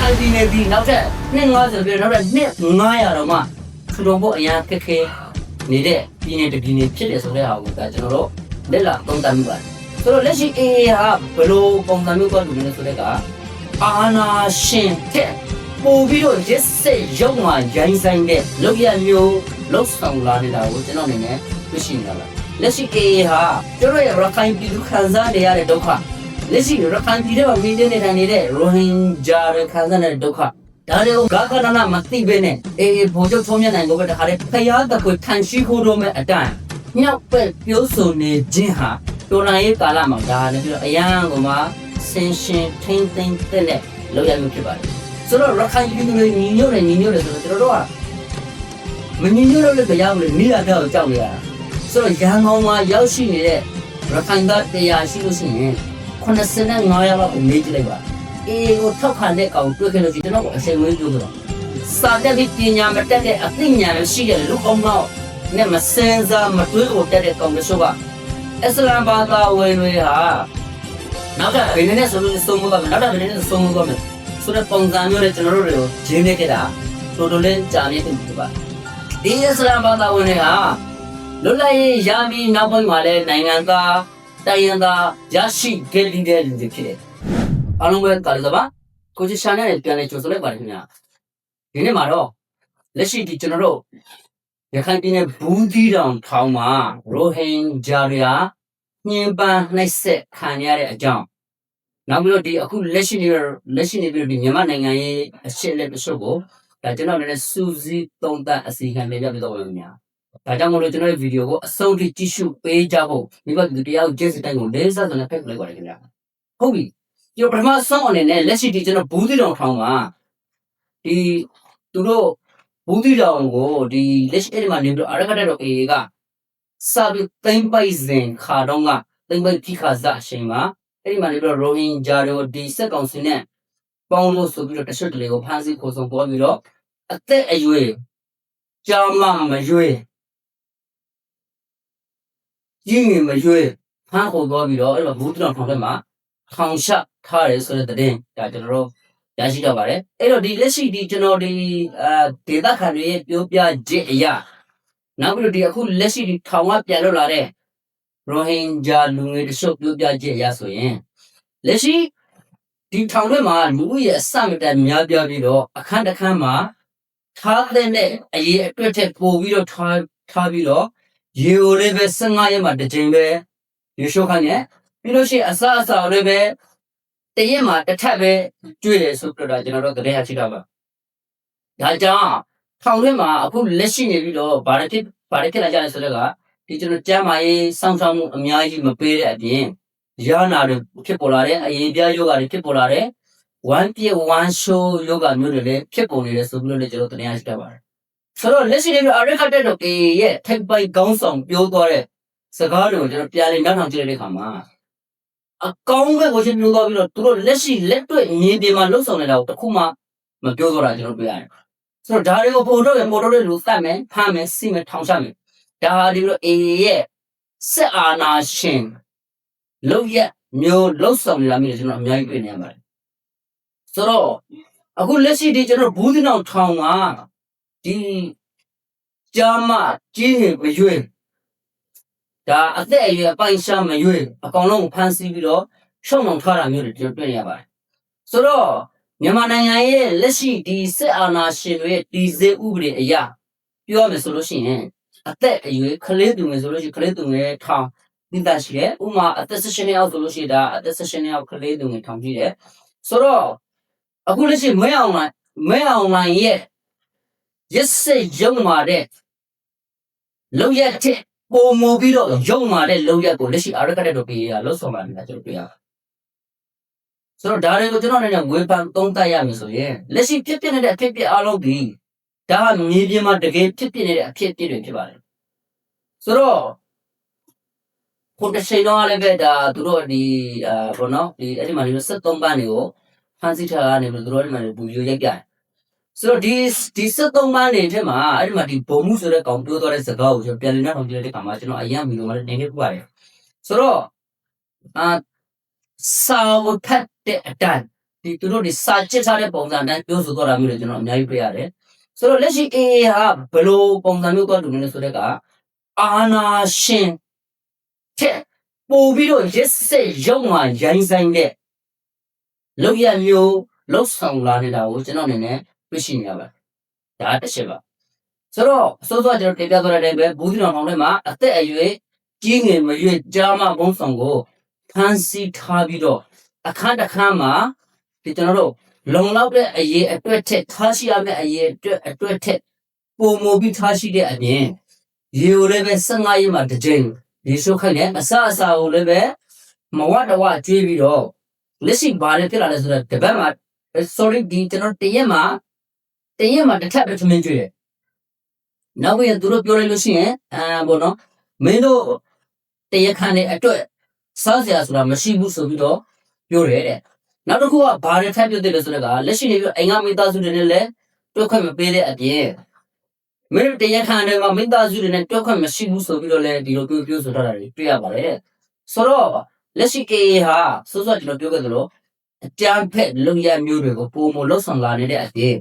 ခိုင်ပြည်နယ်ဒီနောက်ထပ်250ပြည်နောက်ထပ်200တော့မှထူထောင်ဖို့အများခက်ခဲနေတဲ့ပြည်နယ်တစ်ပြည်နယ်ဖြစ်တယ်ဆိုတဲ့ဟာကိုဒါကျွန်တော်တို့လက်လာသုံးသပ်မိပါတယ်ဆိုတော့လက်ရှိ AA ဟာဘယ်လိုပုံစံမျိုးသွားတူနေလဲဆိုတဲ့ကအာနာရှင်တဲ့ပို့ပြီးတော့ရစ်စစ်ရုံမှရိုင်းဆိုင်တဲ့လောက်ရမျိုးလောက်ဆောင်လာနေတာကိုကျွန်တော်အနေနဲ့သိရှိနေတာပါလက်ရှိ AA ဟာကျွန်တော်ရဲ့ရခိုင်ပြည်သူခံစားနေရတဲ့ဒုက္ခ လက်ရှိရခိုင်ပြည်ထဲမှာမင်းနေထိုင်နေတဲ့ရိုဟင်ဂျာတွေခံစားနေတဲ့ဒုက္ခဒါတွေကိုဂါကနနာမသိဘဲနဲ့အေးဘိုးချုပ်ချုံးမြတ်နိုင်ကိုပဲတခါတည်းဖျားတကွေခံရှိခိုးတော့မဲ့အတန်မြောက်ပဲ့ပြောဆိုနေခြင်းဟာတော်လိုင်းရေးကာလမှာဒါလည်းပြီးတော့အရန်ကမှဆင်ရှင်ထိမ့်သိမ့်တဲ့နဲ့လောက်ရမျိုးဖြစ်ပါတယ်ဆိုတော့ရခိုင်ပြည်သူတွေညီညွတ်တယ်ညီညွတ်တယ်ဆိုတော့ကျွန်တော်တို့ကမညီညွတ်လို့လည်းကြောက်လို့မိရတော့ကြောက်နေရတာဆိုတော့ရန်ကုန်မှာရောက်ရှိနေတဲ့ရခိုင်သားတရားရှိလို့ရှိရင် 85ရက်လောက်ကိုမေးကြည့်လိုက်ပါအေးကိုထောက်ခံတဲ့ကောင်တွေ့ခဲ့လို့ရှိရင်ကျွန်တော်ကအချိန်မွေးပြောတော့စာတက်ပြီးပညာမတက်တဲ့အသိဉာဏ်ရှိတဲ့လူအောင်တော့နဲ့မစင်စားမတွေးကိုတက်တဲ့ကောင်တချို့ကအစ္စလာမ်ဘာသာဝင်တွေဟာနောက်ထပ်ဘယ်နည်းနဲ့ဆိုလို့သုံးဖို့ကမယ်နောက်ထပ်ဘယ်နည်းနဲ့သုံးဖို့ကမယ်ဆိုတဲ့ပုံစံမျိုးနဲ့ကျွန်တော်တို့တွေကိုဂျင်းနေကြတာတော်တော်လေးကြာမြင့်နေပါဒီအစ္စလာမ်ဘာသာဝင်တွေဟာလွတ်လပ်ရေးရပြီးနောက်ပိုင်းမှာလည်းနိုင်ငံသား တိုင်းရင်းသားရရှိခဲ့တဲ့လူတွေဖြစ်တယ်။အားလုံးပဲကာလစပါကိုချီရှာနဲ့ပြန်လဲကြိုဆိုလိုက်ပါတယ်ခင်ဗျာ။ဒီနေ့မှာတော့လက်ရှိဒီကျွန်တော်တို့ရခိုင်ပြည်နယ်ဘူးသီးတောင်ထောင်မှာရိုဟင်ဂျာတွေဟာညှဉ်းပန်းနှိပ်စက်ခံရတဲ့အကြောင်းနောက်ပြီးတော့ဒီအခုလက်ရှိနေလက်ရှိနေပြီးဒီမြန်မာနိုင်ငံရဲ့အရှက်လက်တချို့ကိုဒါကျွန်တော်လည်းစူးစီးသုံးသပ်အစီအခံပြပြပေးတော့ပါမယ်။ ဒါကြောင့်မလို့ကျွန်တော်ရဲ့ဗီဒီယိုကိုအဆုံးထိကြည့်ရှုပေးကြဖို့မိဘပြည်သူတရားကိုကျေးဇူးတိုင်းကိုလေးစားစွာနဲ့ဖက်လိုက်ပါတယ်ခင်ဗျာဟုတ်ပြီကျွန်တော်ပထမဆုံးအနေနဲ့လက်ရှိဒီကျွန်တော်ဘူးသီတောင်ထောင်မှာဒီသူတို့ဘူးသီတောင်ကိုဒီလက်ရှိအဲ့ဒီမှာနေပြီးတော့အရခတ်တော့ AA ကစာပြီးသိမ့်ပိုက်စဉ်ခါတော့ကသိမ့်ပိုက်ခိခါဇအချိန်မှာအဲ့ဒီမှာနေပြီးတော့ရိုဟင်ဂျာတွေကိုဒီစက်ကောင်စင်နဲ့ပေါင်းလို့ဆိုပြီးတော့တဆွတ်တလေကိုဖမ်းဆီးခေါ်ဆောင်ပေါ်ပြီးတော့အသက်အရွယ်ကြာမှမရွေး ကြီးငင်မရွေးဖမ်းခေါ်သွားပြီးတော့အဲ့တော့ဘူးတောင်ထောင်ထဲမှာထောင်ချထားရဲဆိုတဲ့တဲ့င်းဒါကျွန်တော်တို့ရရှိတော့ပါတယ်အဲ့တော့ဒီလက်ရှိဒီကျွန်တော်ဒီအာဒေတာခန်တွေရဲ့ပြောပြချက်အရာနောက်ပြီးတော့ဒီအခုလက်ရှိဒီထောင်ကပြန်လွတ်လာတဲ့ရိုဟင်ဂျာလူငယ်တချို့ပြောပြချက်အရာဆိုရင်လက်ရှိဒီထောင်ထဲမှာလူဦးရဲ့အစမတန်များပြားပြီးတော့အခန်းတစ်ခန်းမှာထားတဲ့အရေးအတွက်ထက်ပိုပြီးတော့ထားထားပြီးတော့ ရေကိုလည်းပဲ15ရက်မှတစ်ချိန်ပဲရေရှိုးခိုင်းတယ်ပြီးလို့ရှိရင်အစားအစာကိုလည်းပဲတရက်မှတစ်ထပ်ပဲကျွေးတယ်ဆိုပြတော့ကျွန်တော်တို့တရေရရှိတော့ပါဒါကြောင့်ထောင်ထဲမှာအခုလက်ရှိနေပြီးတော့ဗာရဖြစ်ဗာရဖြစ်လာကြတယ်ဆိုတော့ကဒီကျွန်တော်ကျမ်းမာရေးစောင့်ရှောက်မှုအများကြီးမပေးတဲ့အပြင်ရနာတွေဖြစ်ပေါ်လာတဲ့အရေးပြားယောဂတွေဖြစ်ပေါ်လာတဲ့ဝမ်းပြည့်ဝမ်းရှိုးယောဂမျိုးတွေလည်းဖြစ်ပေါ်နေတယ်ဆိုပြီးတော့လည်းကျွန်တော်တရေရရှိတော့ပါတယ် ဆိုတော့လက်ရှိလေးပြီးအရက်ခတ်တဲ့တော့အေရဲ့ထိုက်ပိုက်ကောင်းဆောင်ပြောသွားတဲ့စကားတွေကိုကျွန်တော်ပြန်လည်နောက်ထောင်ကြည့်လိုက်တဲ့အခါမှာအကောင်းဘက်ကိုချင်းပြောသွားပြီးတော့သူတို့လက်ရှိလက်တွေ့မြင်ပြင်မှာလှုပ်ဆောင်နေတာကိုတစ်ခုမှမပြောတော့တာကျွန်တော်တွေ့ရတယ်။ဆိုတော့ဒါတွေကိုပို့တော့ရပို့တော့တဲ့လူသတ်မယ်ဖမ်းမယ်စီမယ်ထောင်ချမယ်။ဒါဟာဒီလိုအေရဲ့စစ်အာဏာရှင်လုံရက်မျိုးလှုပ်ဆောင်နေတာမျိုးတွေကျွန်တော်အများကြီးတွေ့နေရပါတယ်။ဆိုတော့အခုလက်ရှိဒီကျွန်တော်ဘူးသီးတောင်ထောင်မှာ ဒီကြာမကြီးရင်မရွေးဒါအသက်အရွယ်အပိုင်းရှားမရွေးအကောင်လုံးကိုဖမ်းဆီးပြီးတော့ရှုံအောင်ထားတာမျိုးတွေကျွန်တော်တွေ့နေရပါတယ်ဆိုတော့မြန်မာနိုင်ငံရဲ့လက်ရှိဒီစစ်အာဏာရှင်တွေရဲ့ဒီစေဥပဒေအရပြောရမယ်ဆိုလို့ရှိရင်အသက်အရွယ်ကလေးသူငယ်ဆိုလို့ရှိရင်ကလေးသူငယ်ထောင်တိတရှိတယ်ဥပမာအသက်16နှစ်အောက်ဆိုလို့ရှိရင်ဒါအသက်16နှစ်အောက်ကလေးသူငယ်ထောင်ကြည့်တယ်ဆိုတော့အခုလက်ရှိမဲအောင်လိုင်းမဲအောင်လိုင်းရဲ့ ရက်စက်ရုံမာတဲ့လောက်ရက်တဲ့ပုံမူပြီးတော့ရုံမာတဲ့လောက်ရက်ကိုလက်ရှိအရကတဲ့တော့ပြေရလို့ဆောင်ပါနေတာကျွန်တော်တွေ့ရပါတယ်ဆိုတော့ဒါတွေကိုကျွန်တော်အနေနဲ့ဝေဖန်သုံးသပ်ရမယ်ဆိုရင်လက်ရှိဖြစ်ပျက်နေတဲ့အဖြစ်အပျက်အလုံးဒီဒါကမြေပြင်မှာတကယ်ဖြစ်ပျက်နေတဲ့အဖြစ်အပျက်တွေဖြစ်ပါတယ်ဆိုတော့ကိုတရှိန်တော့လည်းပဲဒါသူတို့ဒီအာဘောနော်ဒီအဲ့ဒီမှာနေ73ပန်းတွေကိုဖန်ဆီးထားတာနေပြီးသူတို့အဲ့ဒီမှာဘူယူရိုက်ပြတယ် ဆိုတော့ဒီဒီ73မန်းနေထဲမှာအဲ့ဒီမှာဒီဘုံမှုဆိုတဲ့ကောင်ပြောသွားတဲ့စကားကိုကျွန်တော်ပြန်လည်နောက်ထောင်ကြည့်တဲ့အခါမှာကျွန်တော်အရင်မီလို့မလည်းနေနေပြပါတယ်ဆိုတော့အာစာဝတ်ဖတ်တဲ့အတန်ဒီသူတို့ဒီစာချစ်ထားတဲ့ပုံစံတိုင်းပြောဆိုတော့တာမျိုးတွေကျွန်တော်အများကြီးတွေ့ရတယ်ဆိုတော့လက်ရှိ AA ဟာဘယ်လိုပုံစံမျိုးတော့တူနေလဲဆိုတဲ့ကအာနာရှင်တဲ့ပို့ပြီးတော့ရစ်စစ်ရုံမှရိုင်းဆိုင်တဲ့လောက်ရမျိုးလောက်ဆောင်လာနေတာကိုကျွန်တော်အနေနဲ့ တွေ့ရှိနေရပါတယ်ဒါတစ်ချက်ပါဆိုတော့အစိုးရကျွန်တော်တင်ပြသွားတဲ့အတိုင်းပဲဘူးဒီတော်ထောင်ထဲမှာအသက်အရွယ်ကြီးငယ်မရွေးကြားမဘုံဆောင်ကိုဖမ်းဆီးထားပြီးတော့အခန်းတစ်ခန်းမှာဒီကျွန်တော်တို့လုံလောက်တဲ့အရေးအတွက်ထက်ထားရှိရမယ့်အရေးအတွက်အတွက်ထက်ပုံမပြီးထားရှိတဲ့အပြင်ရေကိုလည်းပဲ15ရက်မှာတစ်ကြိမ်ဒီရှုခိုင်းတယ်အစအစာကိုလည်းပဲမဝတဝကျွေးပြီးတော့လက်ရှိဘာလဲဖြစ်လာလဲဆိုတော့တပတ်မှာ sorry ဒီကျွန်တော်တရက်မှာ တရက်မှာတစ်ထပ်ပဲထမင်းကျွေးတယ်နောက်ပြီးသူတို့ပြောလိုက်လို့ရှိရင်အာဘောနော်မင်းတို့တရက်ခန်းတဲ့အတွက်စားစရာဆိုတာမရှိဘူးဆိုပြီးတော့ပြောတယ်တဲ့နောက်တစ်ခုကဘာတွေထပ်ပြောတယ်လဲဆိုတော့ကလက်ရှိနေပြီးအိမ်ကမိသားစုတွေနဲ့လည်းတွက်ခွင့်မပေးတဲ့အပြင်မင်းတို့တရက်ခန်းတဲ့မှာမိသားစုတွေနဲ့တွက်ခွင့်မရှိဘူးဆိုပြီးတော့လည်းဒီလိုပြောပြောဆိုထားတာတွေတွေ့ရပါတယ်ဆိုတော့လက်ရှိ KA ဟာစောစောကျွန်တော်ပြောခဲ့သလိုအကြမ်းဖက်လုံရမျိုးတွေကိုပုံမလို့ဆောင်လာနေတဲ့အပြင်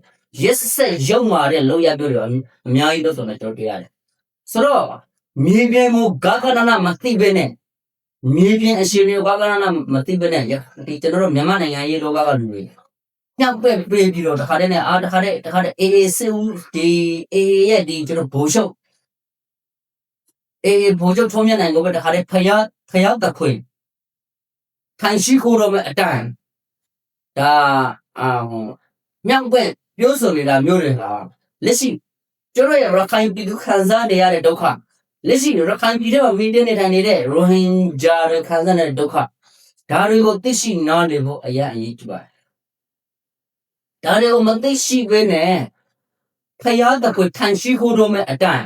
yes ဆက်ရုံမာတဲ့လုံရမျိုးတွေအများကြီးလို့ဆိုတော့ကျွန်တော်တွေ့ရတယ်ဆိုတော့မြေပြင်ကိုဂါခဏနာမသိဘဲနဲ့မြေပြင်အရှင်တွေကဂါခဏနာမသိဘဲနဲ့ဒီကျွန်တော်တို့မြန်မာနိုင်ငံရေးလောကကလူတွေညက်ပဲ့ပေးပြီးတော့တခါတည်းနဲ့အာတခါတည်းတခါတည်းအေးအေးစေဦးဒီအေးရဲ့ဒီကျွန်တော်ဘိုးရှုပ်အေးဘိုးချုပ်ထုံးမြနိုင်ကိုပဲတခါတည်းဖယားဖယားတခွေခံရှိခိုးတော့မဲ့အတန်ဒါအာဟိုမြောက်ပဲ့ ပြောဆိုနေတာမျိုးတွေကလက်ရှိကျွန်တော်ရရခိုင်ပြည်သူခံစားနေရတဲ့ဒုက္ခလက်ရှိရခိုင်ပြည်ထဲမှာမင်းတဲ့နေထိုင်နေတဲ့ရိုဟင်ဂျာတွေခံစားနေတဲ့ဒုက္ခဒါတွေကိုသိရှိနားလည်ဖို့အရင်အရေးကြီးပါတယ်ဒါတွေကိုမသိရှိဘဲနဲ့ဖယားတကွထန်ရှိခိုးတော့မဲ့အတန်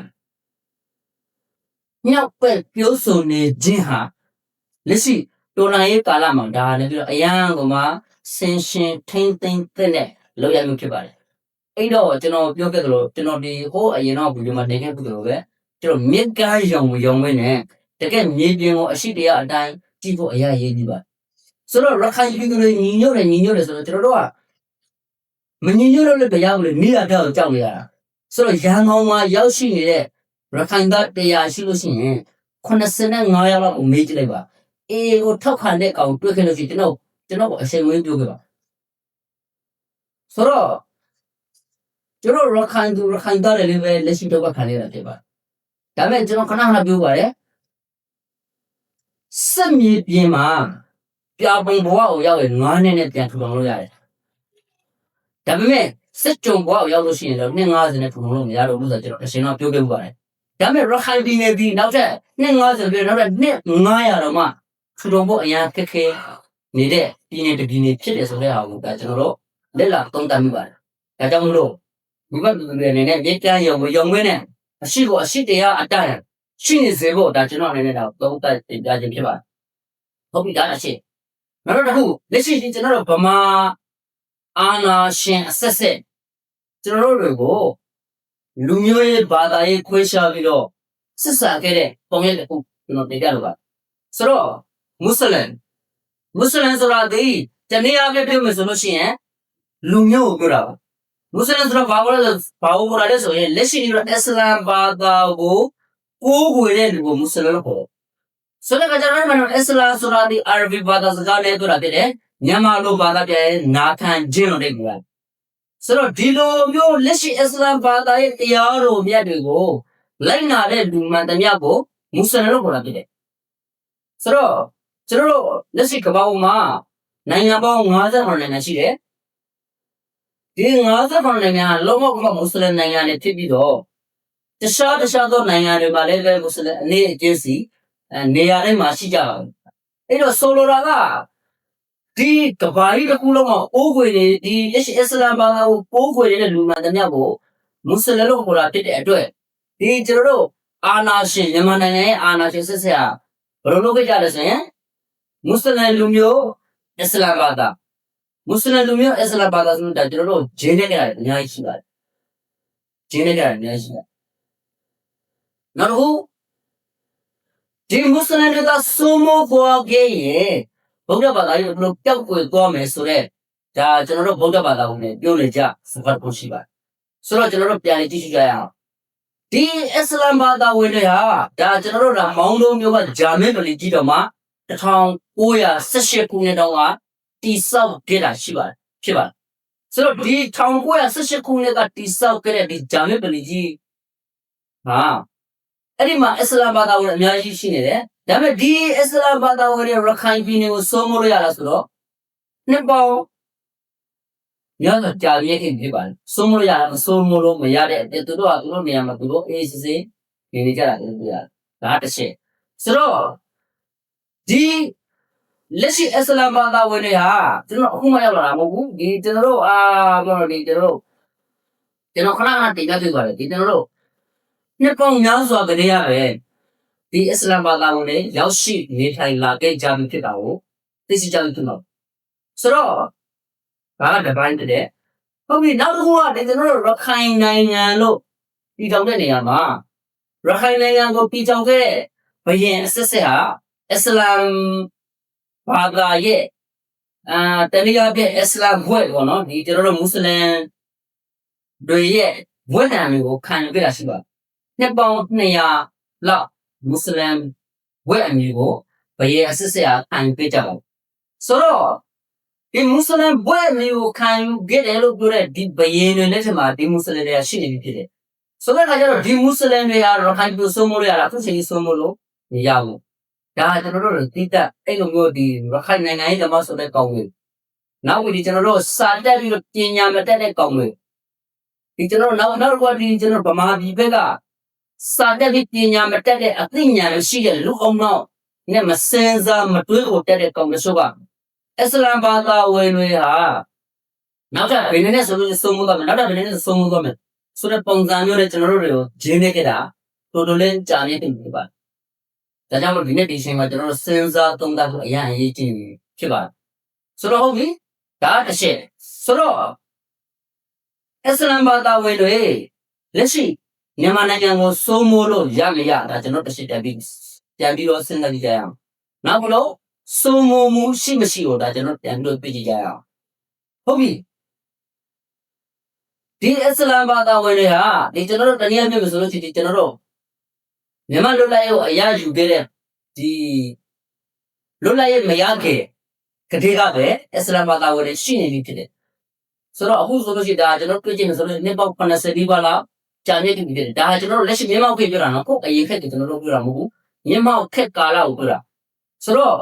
မြောက်ပဲ့ပြောဆိုနေခြင်းဟာလက်ရှိတော်လိုင်းရေးကာလမှာဒါလည်းပြီးတော့အရန်ကမှဆင်ရှင်ထိမ့်သိမ့်တဲ့လောက်ရမျိုးဖြစ်ပါတယ် အဲ့တော့ကျွန်တော်ပြောခဲ့သလိုကျွန်တော်ဒီဟိုအရင်တော့ဗီဒီယိုမှာနေခဲ့ဘူးလို့ပဲကျွန်တော်မြစ်ကားရောင်ရောင်ဝင်းနဲ့တကယ်မြေပြင်ကိုအရှိတရားအတိုင်းကြည့်ဖို့အရာရေးကြည့်ပါဆိုတော့ရခိုင်ပြည်သူတွေညီညွတ်တယ်ညီညွတ်တယ်ဆိုတော့ကျွန်တော်တို့ကမညီညွတ်လို့လည်းမရဘူးလေမိရတော့ကြောက်နေရတာဆိုတော့ရန်ကုန်မှာရောက်ရှိနေတဲ့ရခိုင်သားတရားရှိလို့ရှိရင်85ရောက်လောက်ကိုမေးကြည့်လိုက်ပါအေးကိုထောက်ခံတဲ့ကောင်တွေ့ခဲ့လို့ရှိရင်ကျွန်တော်ကျွန်တော်ကိုအချိန်ဝင်းပြောခဲ့ပါဆိုတော့ ကျွန်တော်ရခိုင်သူရခိုင်သားတွေလည်းပဲလက်ရှိတော့ခံရတာဖြစ်ပါတယ်ဒါပေမဲ့ကျွန်တော်ခဏခဏပြောပါတယ်စက်မြေပြင်မှာပြပုံဘဝကိုရောက်ရင်9နှစ်နဲ့ပြန်ထူထောင်လို့ရတယ်ဒါပေမဲ့စစ်ကြုံဘဝကိုရောက်လို့ရှိရင်တော့250နဲ့ထူထောင်လို့မရတော့ဘူးဆိုတော့ကျွန်တော်အရှင်တော့ပြောခဲ့ဥပါတယ်ဒါပေမဲ့ရခိုင်ပြည်နယ်ဒီနောက်ထပ်250ပြနောက်ထပ်900တော့မှထူထောင်ဖို့အရင်ခက်ခဲနေတဲ့ပြည်နယ်တစ်ပြည်နယ်ဖြစ်တယ်ဆိုတဲ့ဟာကိုဒါကျွန်တော်တို့လက်လာသုံးသပ်မိပါတယ်ဒါကြောင့်မလို့ ဒီဘက်လူတွေအနေနဲ့မြေပြန်ရုံရုံဝင်းနဲ့အရှိကိုအရှိတရားအတန်ရှိနေစေဖို့ဒါကျွန်တော်အနေနဲ့တော့သုံးသပ်တင်ပြခြင်းဖြစ်ပါတယ်ဟုတ်ပြီဒါအရှိနောက်တစ်ခုလက်ရှိဒီကျွန်တော်တို့ဗမာအာနာရှင်အဆက်ဆက်ကျွန်တော်တို့တွေကိုလူမျိုးရေးဘာသာရေးခွဲခြားပြီးတော့ဆက်ဆံခဲ့တဲ့ပုံရိပ်တစ်ခုကျွန်တော်တင်ပြလိုပါဆိုတော့မွတ်စလင်မွတ်စလင်ဆိုတာဒီတနည်းအားဖြင့်ပြောမယ်ဆိုလို့ရှိရင်လူမျိုးကိုပြောတာပါ မွတ်စလင်ဆိုတာဘာလို့လဲဘာလို့ခေါ်လဲဆိုရင်လက်ရှိဒီအစ္စလာမ်ဘာသာကိုကိုးကွယ်တဲ့လူကိုမွတ်စလင်လို့ခေါ်တယ်ဆိုတော့ကျွန်တော်တို့အစ္စလာမ်ဆိုတာဒီအာရဗီဘာသာစကားနဲ့ပြောတာဖြစ်တယ်မြန်မာလိုဘာသာပြန်နာခံခြင်းလို့တဲ့ကွာဆိုတော့ဒီလိုမျိုးလက်ရှိအစ္စလာမ်ဘာသာရဲ့တရားတော်မြတ်တွေကိုလိုက်နာတဲ့လူမှန်သမျှကိုမွတ်စလင်လို့ခေါ်တာဖြစ်တယ်ဆိုတော့ကျွန်တော်တို့လက်ရှိကမ္ဘာပေါ်မှာနိုင်ငံပေါင်း58နိုင်ငံရှိတယ် ဒီ58နိုင်ငံလုံးဝကမ္ဘာမွတ်စလင်နိုင်ငံတွေဖြစ်ပြီးတော့တခြားတခြားသောနိုင်ငံတွေမှာလည်းပဲမွတ်စလင်အနေအကျဉ်းစီအဲနေရာတိုင်းမှာရှိကြပါဘူးအဲ့တော့ဆိုလိုတာကဒီကမ္ဘာကြီးတစ်ခုလုံးကအိုးခွေနေဒီအစ္စလာမ်ဘာသာကိုပိုးခွေနေတဲ့လူမှန်သမျှကိုမွတ်စလင်လို့ခေါ်တာဖြစ်တဲ့အတွက်ဒီကျွန်တော်တို့အာနာရှင်မြန်မာနိုင်ငံရဲ့အာနာရှင်ဆက်ဆက်ဟာဘယ်လိုလုပ်ခဲ့ကြလဲဆိုရင်မွတ်စလင်လူမျိုးအစ္စလာမ်ဘာသာ မွတ်စလင်လူမျိုးအစ္စလာမ်ဘာသာဆိုတာကျွန်တော်တို့ဂျင်းနေကြတယ်အများကြီးရှိပါတယ်ဂျင်းနေကြတယ်အများကြီးရှိတယ်နောက်တစ်ခုဒီမွတ်စလင်တွေကစိုးမိုးသွားခဲ့ရင်ဗုဒ္ဓဘာသာရေးဘယ်လိုပျောက်ကွယ်သွားမယ်ဆိုတော့ဒါကျွန်တော်တို့ဗုဒ္ဓဘာသာဝင်တွေပြောနေကြစကားကိုရှိပါတယ်ဆိုတော့ကျွန်တော်တို့ပြန်ကြည့်ကြည့်ကြရအောင်ဒီအစ္စလာမ်ဘာသာဝင်တွေဟာဒါကျွန်တော်တို့ကမောင်းလုံးမျိုးကဂျာမင်ပလီကြီးတော်မှာ1918ခုနှစ်တုန်းက တိဆောက်ခဲ့တာရှိပါတယ်ဖြစ်ပါတယ်ဆိုတော့ဒီ1918ခုနှစ်ကတိဆောက်ခဲ့တဲ့ဒီဂျာမင်ပလီကြီးဟာအဲ့ဒီမှာအစ္စလာမ်ဘာသာဝင်အများကြီးရှိနေတယ်ဒါပေမဲ့ဒီအစ္စလာမ်ဘာသာဝင်တွေရခိုင်ပြည်နယ်ကိုစိုးမိုးလို့ရတာဆိုတော့နှစ်ပေါင်းညကကြာရည်ခင်ဖြစ်ပါတယ်စိုးမိုးလို့ရတာမစိုးမိုးလို့မရတဲ့အတက်သူတို့ကသူတို့နေရာမှာသူတို့အေးစစ်စစ်နေနေကြတာလည်းတွေ့ရတယ်ဒါတစ်ချက်ဆိုတော့ဒီ လက်ရှိအစ္စလာမ်ဘာသာဝင်တွေဟာကျွန်တော်အခုမှရောက်လာတာမဟုတ်ဘူးဒီကျွန်တော်တို့အာပြောတော့ဒီကျွန်တော်တို့ကျွန်တော်ခဏခဏတင်ပြပြပါတယ်ဒီကျွန်တော်တို့နှစ်ပေါင်းများစွာကလေးရပဲဒီအစ္စလာမ်ဘာသာဝင်တွေရောက်ရှိနေထိုင်လာခဲ့ကြပြီဖြစ်တာကိုသိရှိကြပြီဖြစ်တော့ဆိုတော့ဒါကတစ်ပိုင်းတည်းဟုတ်ပြီနောက်တစ်ခုကဒီကျွန်တော်တို့ရခိုင်နိုင်ငံလို့ပြည်ထောင်တဲ့နေရာမှာရခိုင်နိုင်ငံကိုပြည်ထောင်ခဲ့ဘယင်အစစ်စစ်ဟာအစ္စလာမ် ဘာသာရဲ့အာတနည်းအားဖြင့်အစ္စလာမ်ဘွဲ့ပေါ့နော်ဒီကျွန်တော်တို့မွတ်စလင်တွေရဲ့ဘွဲ့နာမည်ကိုခံယူခဲ့တာရှိပါနှစ်ပေါင်း200လောက်မွတ်စလင်ဘွဲ့အမည်ကိုဘယင်အစစ်စစ်ဟာခံယူခဲ့ကြပါဆိုတော့ဒီမွတ်စလင်ဘွဲ့အမည်ကိုခံယူခဲ့တယ်လို့ပြောတဲ့ဒီဘယင်တွေလက်ထက်မှာဒီမွတ်စလင်တွေကရှိနေပြီဖြစ်တယ်ဆိုတဲ့အခါကျတော့ဒီမွတ်စလင်တွေဟာရခိုင်ပြည်စိုးမိုးလို့ရတာအခုချိန်ကြီးစိုးမိုးလို့မရဘူး ဒါကျွန်တော်တို့တိတက်အဲ့လိုမျိုးဒီရခိုင်နိုင်ငံရေးဓမ္မဆိုတဲ့ကောင်းကြီးနောက်ဝီဒီကျွန်တော်တို့စာတက်ပြီးတော့ပညာမတက်တဲ့ကောင်းကြီးဒီကျွန်တော်နောက်နောက်ကဒီကျွန်တော်ဗမာပြည်ဘက်ကစာတက်ပြီးပညာမတက်တဲ့အသိဉာဏ်ရှိတဲ့လူအောင်တော့နဲ့မစင်စားမတွေးကိုတက်တဲ့ကောင်းကြီးဆိုကအစ္စလာမ်ဘာသာဝင်တွေဟာနောက်ထပ်ဘယ်နည်းနဲ့ဆိုလို့စုံမှုတော့မယ်နောက်ထပ်ဘယ်နည်းနဲ့စုံမှုတော့မယ်ဆိုတဲ့ပုံစံမျိုးနဲ့ကျွန်တော်တို့တွေကိုဂျင်းနေကြတာတော်တော်လေးကြာမြင့်နေပါ ဒါကြောင့်မို့ဒီနေ့ဒီချိန်မှာကျွန်တော်တို့စဉ်းစားသုံးသပ်ဖို့အရင်အရေးကြီးဖြစ်ပါတယ်ဆိုတော့ဟုတ်ပြီဒါတစ်ချက်ဆိုတော့အစ္စလာမ်ဘာသာဝင်တွေလက်ရှိမြန်မာနိုင်ငံကိုစိုးမိုးလို့ရမရဒါကျွန်တော်တစ်ချက်တက်ပြီးပြန်ပြီးတော့စဉ်းစားကြည့်ကြရအောင်နောက်ဘလို့စိုးမိုးမှုရှိမရှိကိုဒါကျွန်တော်ပြန်ပြီးတော့ပြကြည့်ကြရအောင်ဟုတ်ပြီဒီအစ္စလာမ်ဘာသာဝင်တွေဟာဒီကျွန်တော်တို့တနည်းအားဖြင့်ဆိုလို့ရှိရင်ကျွန်တော်တို့ မြန်မာလွတ်လပ်ရေးကိုအရယူခဲ့တဲ့ဒီလွတ်လပ်ရေးမရခဲ့ကတိကပဲအစ္စလာမ်ဘာသာဝင်တွေရှိနေပြီဖြစ်တယ်ဆိုတော့အခုဆိုလို့ရှိရင်ဒါကျွန်တော်တွေ့ကြည့်မယ်ဆိုလို့နှစ်ပေါက်80ဒီပါလားကြာမြင့်ပြီဖြစ်တယ်ဒါကျွန်တော်တို့လက်ရှိမြန်မာခေတ်ပြောတာနော်ကိုယ်အရင်ခက်ကျွန်တော်တို့ပြောတာမဟုတ်ဘူးမြန်မာခက်ကာလကိုပြောတာဆိုတော့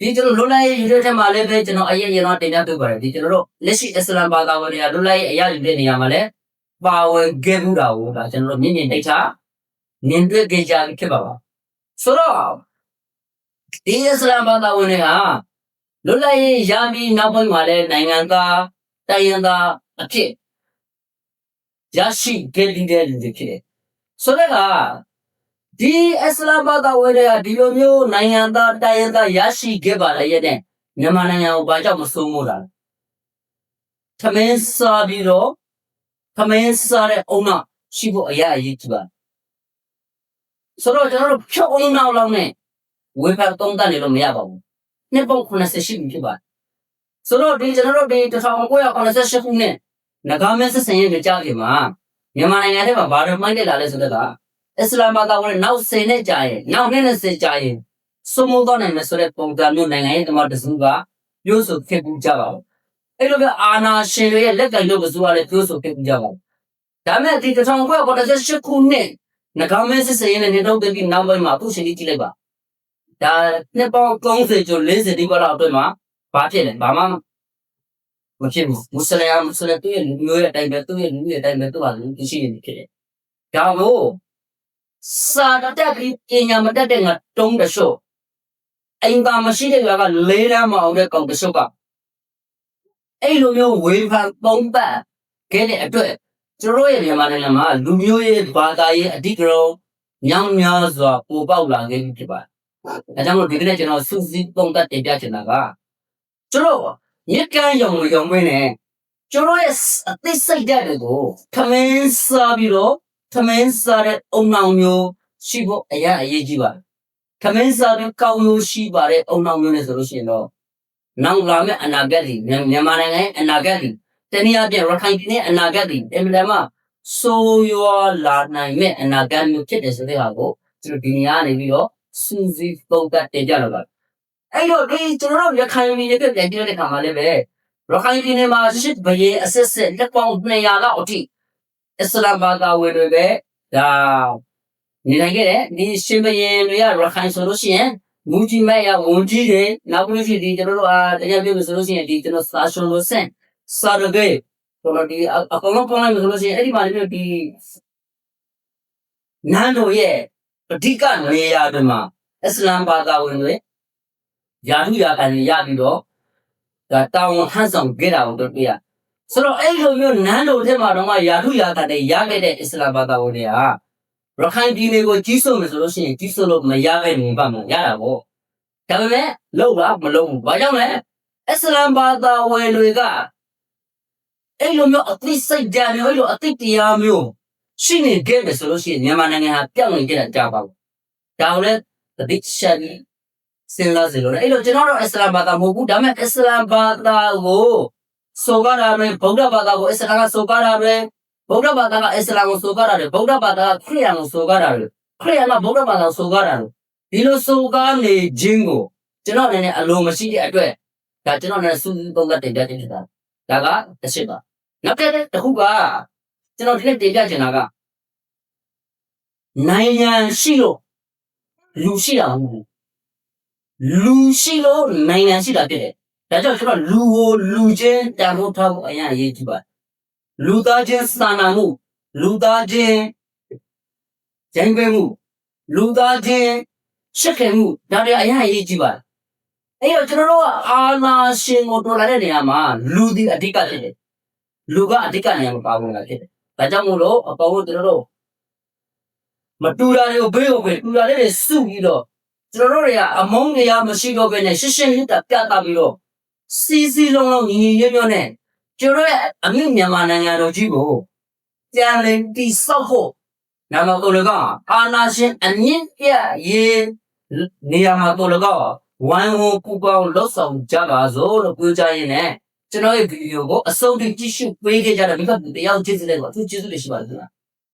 ဒီကျွန်တော်လွတ်လပ်ရေးယူတဲ့ထက်မှာလည်းပဲကျွန်တော်အရင်ရင်တော့တင်ပြပေးပါတယ်ဒီကျွန်တော်တို့လက်ရှိအစ္စလာမ်ဘာသာဝင်တွေကလွတ်လပ်ရေးအရယူတဲ့နေရာမှာလည်းပါဝင်ခဲ့မှုတာကိုဒါကျွန်တော်တို့မြင့်မြင့်တိတ်ချ မြင်တွေ့ကြကြဖြစ်ပါပါဆိုတော့ဒီအစ္စလာမ်ဘာသာဝင်တွေဟာလွတ်လပ်ရေးရပြီးနောက်ပိုင်းမှာလည်းနိုင်ငံသားတိုင်းရင်းသားအဖြစ်ရရှိခဲ့တဲ့လူတွေဖြစ်တယ်ဆိုတော့ကဒီအစ္စလာမ်ဘာသာဝင်တွေကဒီလိုမျိုးနိုင်ငံသားတိုင်းရင်းသားရရှိခဲ့ပါလေရဲ့တဲ့မြန်မာနိုင်ငံကိုဘာကြောင့်မစိုးမိုးတာလဲသမင်းစားပြီးတော့သမင်းစားတဲ့အုံနောက်ရှိဖို့အရာအရေးကြီးပါ ဆိုတော့ကျွန်တော်တို့ဖြုတ်အောင်နောက်လောက်နဲ့ဝေဖန်သုံးသပ်နေလို့မရပါဘူးနှစ်ပေါင်း80ရှိပြီဖြစ်ပါတယ်ဆိုတော့ဒီကျွန်တော်တို့ဒီ1988ခုနှစ်နဂါမဲဆက်ဆံရေးကြားပြင်မှာမြန်မာနိုင်ငံထဲမှာဘာတွေမှိုင်းတက်လာလဲဆိုတော့အစ္စလာမ်ဘာသာဝင်နောက်10နှစ်ကြာရင်နောက်နှစ်20ကြာရင်စုံမတော့နိုင်မယ်ဆိုတဲ့ပုံစံမျိုးနိုင်ငံရေးတမတစုကပြောဆိုဖြစ်ပူးကြပါဘူးအဲ့လိုပဲအာနာရှင်တွေရဲ့လက်ကင်လို့ကစုကလည်းပြောဆိုဖြစ်ပူးကြပါဘူးဒါမဲ့ဒီ1988ခုနှစ် နှကောင်းမဲစစ်စရင်နဲ့နေတော့တင်ပြီးနောက်ပိုင်းမှာအခုချိန်ကြီးကြည့်လိုက်ပါဒါနှစ်ပေါင်း30ကျော်40ဒီဘလောက်အတွင်းမှာဘာဖြစ်လဲဘာမှမဖြစ်ဘူးမွတ်စလင်မွတ်စလင်သူ့ရဲ့လူမျိုးရဲ့အတိုင်းပဲသူ့ရဲ့လူမျိုးရဲ့အတိုင်းပဲသူ့ဟာလူရှိနေဖြစ်တယ်ဒါကိုစာတက်ပြီးပညာမတက်တဲ့ငါတုံးတရှုပ်အိမ်သာမရှိတဲ့ကွာကလေးတန်းမအောင်တဲ့ကောင်တရှုပ်ကအဲ့လိုမျိုးဝေဖန်သုံးပတ်ခဲ့တဲ့အတွက် ကျွန်တော်ရဲ့မြန်မာနိုင်ငံမှာလူမျိုးရေးဘာသာရေးအဓိကရုဏ်းညောင်များစွာပိုပေါက်လာခဲ့ပြီဖြစ်ပါတယ်။ဒါကြောင့်မို့ဒီကနေ့ကျွန်တော်စူးစီးပုံသက်တင်ပြချင်တာကကျွန်တော်မြစ်ကမ်းရုံရုံမင်းနဲ့ကျွန်တော်ရဲ့အသိစိတ်ဓာတ်တွေကိုထမင်းစားပြီးတော့ထမင်းစားတဲ့အုံနောင်မျိုးရှိဖို့အရာအရေးကြီးပါတယ်။ထမင်းစားပြီးကောင်းမျိုးရှိပါတဲ့အုံနောင်မျိုးနဲ့ဆိုလို့ရှိရင်တော့နောက်လာမယ့်အနာဂတ်ဒီမြန်မာနိုင်ငံရဲ့အနာဂတ်ဒီ တနည်းအားဖြင့်ရခိုင်ပြည်နယ်အနာဂတ်ဒီအင်မတန်မှဆိုးရွားလာနိုင်မဲ့အနာဂတ်မျိုးဖြစ်တယ်ဆိုတဲ့ဟာကိုကျွန်တော်ဒီနေရာကနေပြီးတော့စူးစီးပုံကတင်ပြတော့ပါအဲ့တော့ဒီကျွန်တော်တို့ရခိုင်ပြည်နယ်ပြပြန်ကြည့်တဲ့အခါမှာလည်းပဲရခိုင်ပြည်နယ်မှာရှစ်ဘရေအဆက်ဆက်လက်ပေါင်း200လောက်အထိအစ္စလာမ်ဘာသာဝင်တွေပဲဒါနေနိုင်ခဲ့တယ်ဒီရှင်ဘရင်တွေကရခိုင်ဆိုလို့ရှိရင်မူကြီးမဲ့ရဝန်ကြီးတွေနောက်ပြီးလို့ရှိရင်ဒီကျွန်တော်တို့အားတရားပြလို့ဆိုလို့ရှိရင်ဒီကျွန်တော်စာရှုံလို့ဆန် စာရဂေကျွန်တော်ဒီအကောင်လုံးပေါင်းလိုက်လို့ဆိုလို့ရှိရင်အဲ့ဒီမှာလည်းဒီနန်းတော်ရဲ့အဓိကနေရာတွေမှာအစ္စလာမ်ဘာသာဝင်တွေယာထုယာကန်တွေရပြီးတော့ဒါတောင်းဟန်ဆောင်ခဲ့တာကိုတို့တွေ့ရဆိုတော့အဲ့လိုမျိုးနန်းတော်ထဲမှာတော့မှယာထုယာကန်တွေရခဲ့တဲ့အစ္စလာမ်ဘာသာဝင်တွေကရခိုင်ပြည်နယ်ကိုကြီးစိုးမယ်ဆိုလို့ရှိရင်ကြီးစိုးလို့မရခဲ့နေပါမှရတာပေါ့ဒါပေမဲ့လောက်လားမလုံးဘူးဘာကြောင့်လဲအစ္စလာမ်ဘာသာဝင်တွေက အဲ့လိုမျိုးအသိစိတ်ဓာတ်မျိုးအဲ့လိုအသိတရားမျိုးရှိနေခဲ့တယ်ဆိုလို့ရှိရင်မြန်မာနိုင်ငံဟာပြောင်းလဲခဲ့တာကြားပါဘူးဒါကိုလည်းတတိချက်ပြီးစဉ်းစားစီလို့လေအဲ့လိုကျွန်တော်တို့အစ္စလာမ်ဘာသာမဟုတ်ဘူးဒါပေမဲ့အစ္စလာမ်ဘာသာကိုဆိုကြတာပဲဗုဒ္ဓဘာသာကိုအစ္စလာမ်ကဆိုကြတာပဲဗုဒ္ဓဘာသာကအစ္စလာမ်ကိုဆိုကြတာတယ်ဗုဒ္ဓဘာသာကခရစ်ယာန်ကိုဆိုကြတာတယ်ခရစ်ယာန်ကဗုဒ္ဓဘာသာကိုဆိုကြတာတယ်ဒီလိုဆိုကားနေခြင်းကိုကျွန်တော်အနေနဲ့အလိုမရှိတဲ့အတွက်ဒါကျွန်တော်အနေနဲ့စူးစူးသုံးသပ်တင်ပြခြင်းဖြစ်တာဒါကတစ်ချက်ပါ နောက်တစ်တစ်ခုကကျွန်တော်ဒီနေ့တင်ပြချင်တာကနိုင်ငံရှိလို့လူရှိတာမဟုတ်ဘူးလူရှိလို့နိုင်ငံရှိတာဖြစ်တယ်ဒါကြောင့်ကျွန်တော်လူကိုလူချင်းတန်ဖိုးထားဖို့အရင်အရေးကြီးပါတယ်လူသားချင်းစာနာမှုလူသားချင်းဂျိုင်းပဲမှုလူသားချင်းရှက်ခင်မှုဒါတွေအရင်အရေးကြီးပါတယ်အဲ့တော့ကျွန်တော်တို့ကအာနာရှင်ကိုတော်လာတဲ့နေရာမှာလူဒီအဓိကဖြစ်တယ် လူကအဓိကနေရာမှာပါဝင်တာဖြစ်တယ်ဒါကြောင့်မို့လို့အပေါ်ကကျွန်တော်တို့မတူတာတွေကိုဘေးကိုဘေးတူတာလေးတွေစုပြီးတော့ကျွန်တော်တို့တွေကအမုန်းတရားမရှိတော့ဘဲနဲ့ရှင်းရှင်းလင်းတာပြသပြီးတော့စီစီလုံးလုံးညီညီညွတ်ညွတ်နဲ့ကျွန်တော်ရဲ့အမိမြန်မာနိုင်ငံတော်ကြီးကိုပြန်လည်တည်ဆောက်ဖို့နာမတော်လကအာနာရှင်အမြင့်ပြရေးနေရာမှာတော်လကဝိုင်းဝန်းပူပေါင်းလှုပ်ဆောင်ကြပါစို့လို့ပြောကြရင်းနဲ့ ကျွန်တော်ရဲ့ဗီဒီယိုကိုအဆုံးထိကြည့်ရှုပေးခဲ့ကြတဲ့မိဘတယောက်ကျေးဇူးလေးကိုအထူးကျေးဇူးတင်ရှိပါတယ်ခင်ဗျာ